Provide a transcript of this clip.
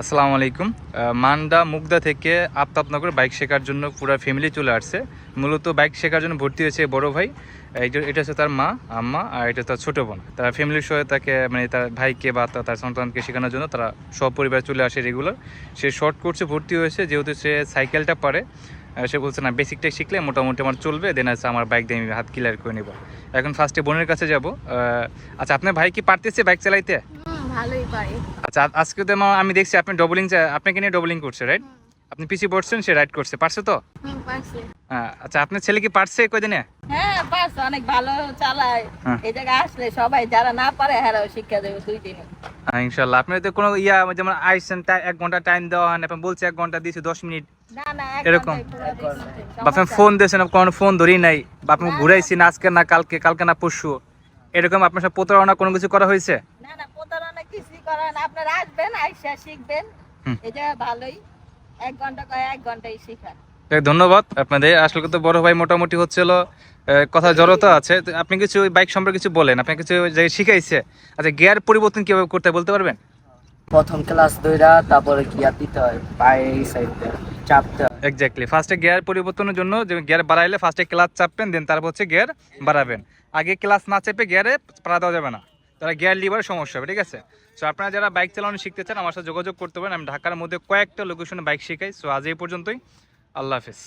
আসসালামু আলাইকুম। মান্ডা মুগদা থেকে আফতাবনগর বাইক শেখার জন্য পুরো ফ্যামিলি চলে আসছে। মূলত বাইক শেখার জন্য ভর্তি হয়েছে বড় ভাই। এটা হচ্ছে তার মা, আম্মা আর এটা তার ছোটো বোন। তার ফ্যামিলির সহ তাকে মানে তার ভাইকে বা তার সন্তানকে শেখানোর জন্য তারা সব পরিবার চলে আসে রেগুলার সে শর্ট কোর্সে ভর্তি হয়েছে, যেহেতু সে সাইকেলটা পারে। সে বলছে, না বেসিকটা শিখলে মোটামুটি আমার চলবে দেন আছে আমার বাইক দিয়ে আমি হাত ক্লিয়ার করে নেব। এখন ফার্স্টে বোনের কাছে যাব। আচ্ছা আপনার ভাই কি পারতেছে বাইক চালাইতে? ভালোই পারি আচ্ছা আজকে তো আমি দেখছি আপনি ডবলিং আপনাকে নিয়ে ডবলিং করছে রাইট আপনি পিসি বসছেন সে রাইড করছে পারছে তো? আচ্ছা আপনার ছেলে কি পারছে কয়দিনে? হ্যাঁ বাস অনেক ভালো চালায়। হ্যাঁ। এই জায়গায় আসলে সবাই যারা না পারে শিক্ষা দেবে দুই দিনে। ইনশাল্লাহ তো কোনো ইয়া যেমন আইসেন এক ঘণ্টা টাইম দেওয়া হয় না আপনি বলছে এক ঘণ্টা দিয়েছি দশ মিনিট। এরকম? আপনার ফোন দিয়েছেন কোনো ফোন ধরি নাই। বা আপনি ঘুরাইছি না আজকে না কালকে কালকে না পরশু। এরকম আপনার সব প্রতারণা কোনো কিছু করা হয়েছে না না প্রতারণা কিছুই করেন আপনারা আসবেন আইসা শিখবেন। জায়গায় ভালোই। এক ঘণ্টা কয় এক ঘন্টাই শিখান। ধন্যবাদ আপনাদের। আসলে তো বড় ভাই মোটামুটি হচ্ছিল আহ, কথা জড়তা আছে। তো আপনি কিছু বাইক সম্পর্কে কিছু বলেন আপনি কিছু যে শিখাইছে। আচ্ছা গিয়ার পরিবর্তন কীভাবে করতে বলতে পারবেন? প্রথম ক্লাস দইরা তারপরে গিয়ার দিতে হয় পায়ে সাইডে চাপতে এক্স্যাক্টলি ফার্স্টে গিয়ার পরিবর্তনের জন্য যে গিয়ার বাড়াইলে ফার্স্টে ক্লাচ চাপবেন দেন তারপর হচ্ছে গিয়ার বাড়াবেন। আগে ক্লাস না চেপে গিয়ারে পাড়া দেওয়া যাবে না। তাহলে গিয়ার লিভার সমস্যা হবে, ঠিক আছে? সো আপনারা যারা বাইক চালানো শিখতে চান, আমার সাথে যোগাযোগ করতে পারেন। আমি ঢাকার মধ্যে কয়েকটা লোকেশনে বাইক শেখাই। সো আজ এই পর্যন্তই। আল্লাহ হাফিজ।